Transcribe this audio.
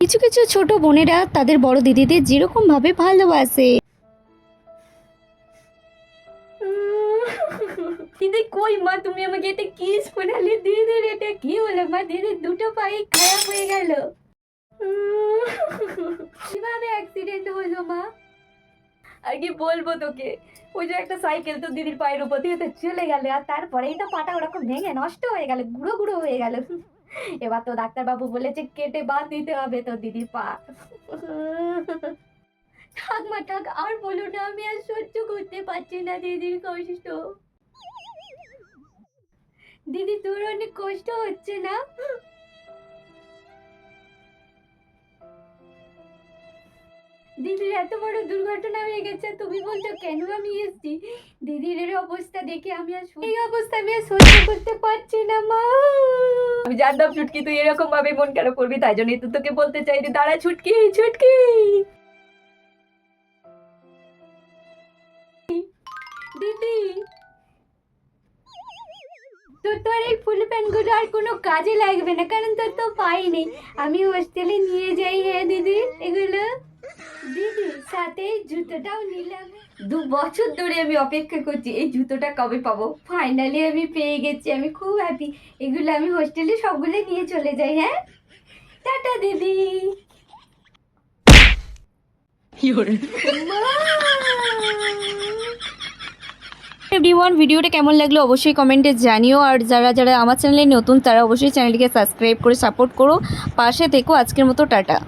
কিছু কিছু ছোট বোনেরা তাদের বড় দিদিদের যেরকম ভাবে ভালোবাসে। দিদি কই মা, তুমি আমাকে এটা কিস করালে দিদির এটা কি হলো মা? দিদির দুটো পাই খারাপ হয়ে গেল। কীভাবে অ্যাক্সিডেন্ট হলো মা? আর কি বলব তোকে? ওই যে একটা সাইকেল তো দিদির পায়ের উপর দিয়ে চলে গেল, আর তারপরেই তো পাটা ওরকম ভেঙে নষ্ট হয়ে গেল, গুঁড়ো গুঁড়ো হয়ে গেল। এবার তো ডাক্তারবাবু বলেছে কেটে বাদ দিতে হবে তো, দিদি পা। থাক মা থাক আর বলো না, আমি আর সহ্য করতে পারছি না দিদির কষ্ট। দিদি, তোর অনেক কষ্ট হচ্ছে না? দিদির এত বড় দুর্ঘটনা হয়ে গেছে, তুমি বলছো কেন আমি এসেছি? দিদির অবস্থা দেখে আমি আর এই অবস্থা আমি আর সহ্য করতে পারছি না, মা। আমি জানতাম ছুটকি, তুই এরকম ভাবে মন খারাপ করবি? তাই জন্যই তো তোকে বলতে চাই রে দাঁড়া ছুটকি ছুটকি। দিদি, তোর তো আর এই ফুল প্যান্টগুলো আর কোনো কাজে লাগবে না, কারণ তোর তো পাইনি আমি হোস্টেলে নিয়ে যাই হ্যাঁ দিদি, এগুলো? দিদি সাথে জুতোটাও নিলাম। দু বছর ধরে আমি অপেক্ষা করছি এই জুতোটা কবে পাবো? ফাইনালি আমি পেয়ে গেছি আমি খুব হ্যাপি এগুলো আমি হোস্টেলে সবগুলো নিয়ে চলে যাই হ্যাঁ? টাটা দিদি। এভরিওয়ান ভিডিওটা কেমন লাগল অবশ্যই কমেন্টে জানিও। আর যারা যারা আমার চ্যানেলে নতুন তারা অবশ্যই চ্যানেলটিকে সাবস্ক্রাইব করে সাপোর্ট করো। পাশে থেকো আজকের মতো টাটা।